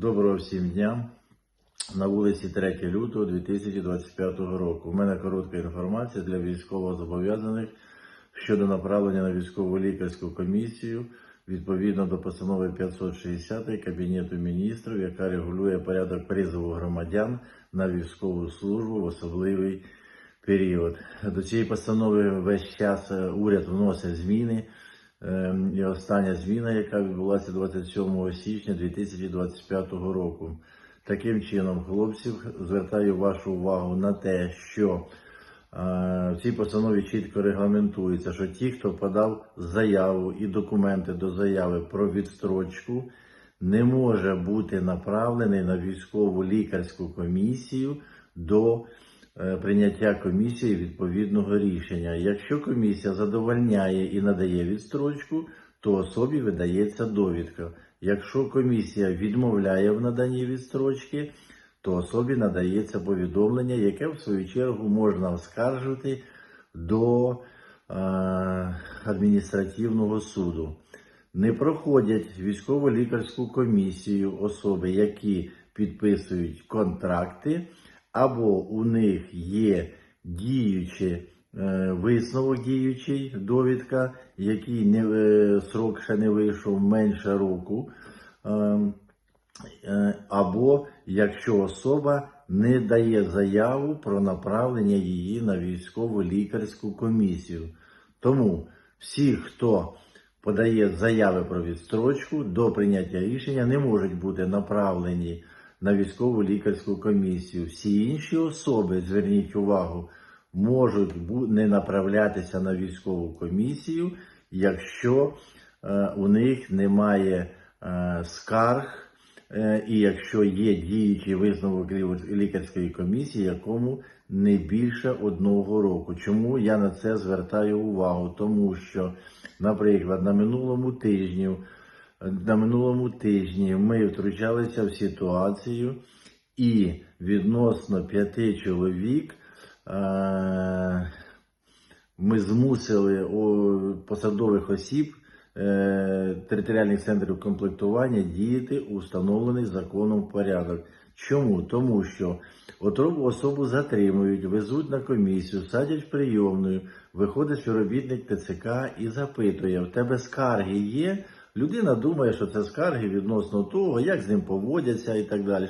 Доброго всім дня. На вулиці 3 лютого 2025 року. У мене коротка інформація для військовозобов'язаних щодо направлення на військову лікарську комісію відповідно до постанови 560 Кабінету міністрів, яка регулює порядок призову громадян на військову службу в особливий період. До цієї постанови весь час уряд вносить зміни. Ем, І остання зміна, яка відбулася 27 січня 2025 року. Таким чином, хлопців, звертаю вашу увагу на те, що е, в цій постанові чітко регламентується, що ті, хто подав заяву і документи до заяви про відстрочку, не може бути направлений на військову лікарську комісію до е, прийняття комісії відповідного рішення. Якщо комісія задовольняє і надає відстрочку, то особі видається довідка. Якщо комісія відмовляє в наданні відстрочки, то особі надається повідомлення, яке в свою чергу можна оскаржити до е, адміністративного суду. Не проходять військово-лікарську комісію особи, які підписують контракти, або у них є діючі е, висновок діючий, довідка, який не, е, срок ще не вийшов менше року. Е, Е, або якщо особа не дає заяву про направлення її на військову лікарську комісію. Тому всі, хто подає заяви про відстрочку до прийняття рішення, не можуть бути направлені на військову лікарську комісію. Всі інші особи, зверніть увагу, можуть не направлятися на військову комісію, якщо е, у них немає е, скарг. Е, І якщо є діючий висновок лікарської комісії, якому не більше одного року. Чому я на це звертаю увагу? Тому що, наприклад, на минулому тижні, на минулому тижні ми втручалися в ситуацію, і відносно п'яти чоловік е, ми змусили посадових осіб е, територіальних центрів комплектування діяти у встановлений законом порядок. Чому? Тому що отробу особу затримують, везуть на комісію, садять прийомною, виходить співробітник ТЦК і запитує: в тебе скарги є? Людина думає, що це скарги відносно того, як з ним поводяться і так далі.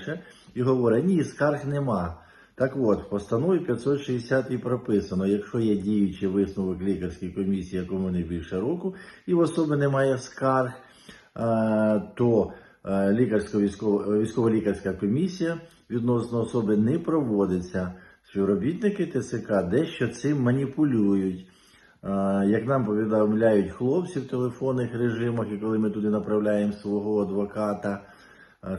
І говорить, ні, скарг нема. Так от, в постанові 560 прописано, якщо є діючий висновок лікарської комісії, якому не більше року, і в особи немає скарг, е, то е, військово- військово-лікарська комісія відносно особи не проводиться. Співробітники ТСК дещо цим маніпулюють. Як нам повідомляють хлопці в телефонних режимах, і коли ми туди направляємо свого адвоката,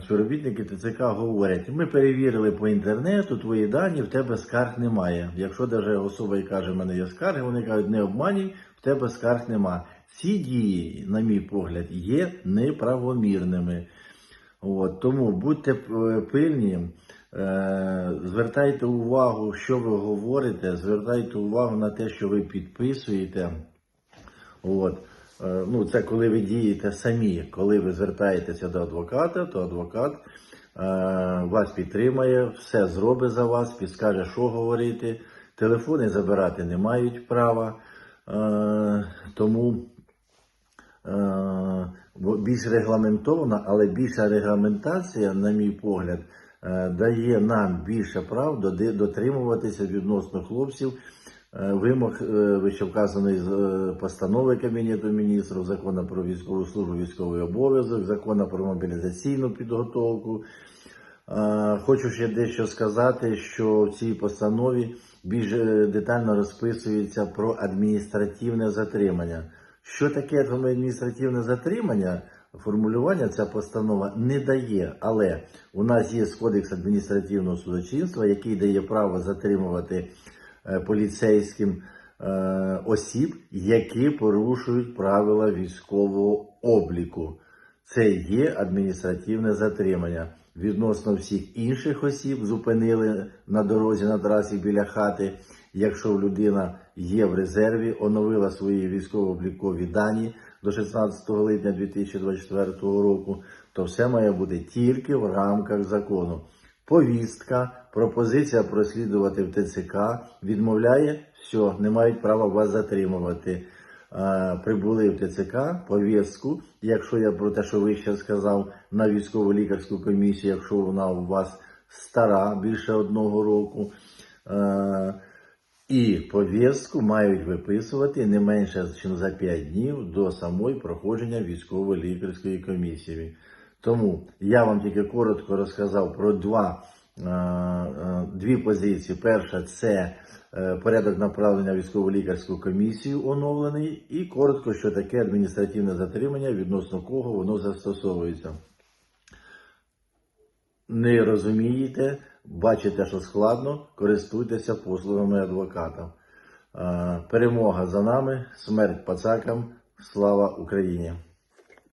співробітники ТЦК говорять: ми перевірили по інтернету твої дані, в тебе скарг немає. Якщо даже особа і каже, в мене є скарги, вони кажуть, не обманюй, в тебе скарг нема. Ці дії, на мій погляд, є неправомірними. От, тому будьте е, пильні, звертайте увагу, що ви говорите, звертайте увагу на те, що ви підписуєте. От. Е, Ну, це коли ви дієте самі, коли ви звертаєтеся до адвоката, то адвокат е, вас підтримає, все зробить за вас, підскаже, що говорити. Телефони забирати не мають права. Е, тому е, більш регламентована, але більша регламентація, на мій погляд, е, дає нам більше прав дотримуватися відносно хлопців е, вимог е, вищевказаної е, постанови Кабінету міністрів, закону про військову службу, військовий обов'язок, закону про мобілізаційну підготовку. Е, Хочу ще дещо сказати, що в цій постанові більш е, детально розписується про адміністративне затримання. Що таке адміністративне затримання? Формулювання ця постанова не дає, але у нас є кодекс адміністративного судочинства, який дає право затримувати е, поліцейським е, осіб, які порушують правила військового обліку. Це є адміністративне затримання. Відносно всіх інших осіб зупинили на дорозі на трасі біля хати. Якщо людина є в резерві, оновила свої військово-облікові дані до 16 липня 2024 року, то все має бути тільки в рамках закону. Повістка, пропозиція прослідувати в ТЦК відмовляє, все, не мають права вас затримувати. Е, Прибули в ТЦК, повістку, якщо я про те, що ви ще сказав, на військово лікарську комісію, якщо вона у вас стара, більше одного року. І повістку мають виписувати не менше, ніж за 5 днів до самої проходження військово-лікарської комісії. Тому я вам тільки коротко розказав про два, е, е, дві позиції. Перша це е, порядок направлення військово-лікарську комісію оновлений, і коротко, що таке адміністративне затримання, відносно кого воно застосовується. Не розумієте, бачите, що складно, користуйтеся послугами адвоката. Е, Перемога за нами, смерть пацакам, слава Україні!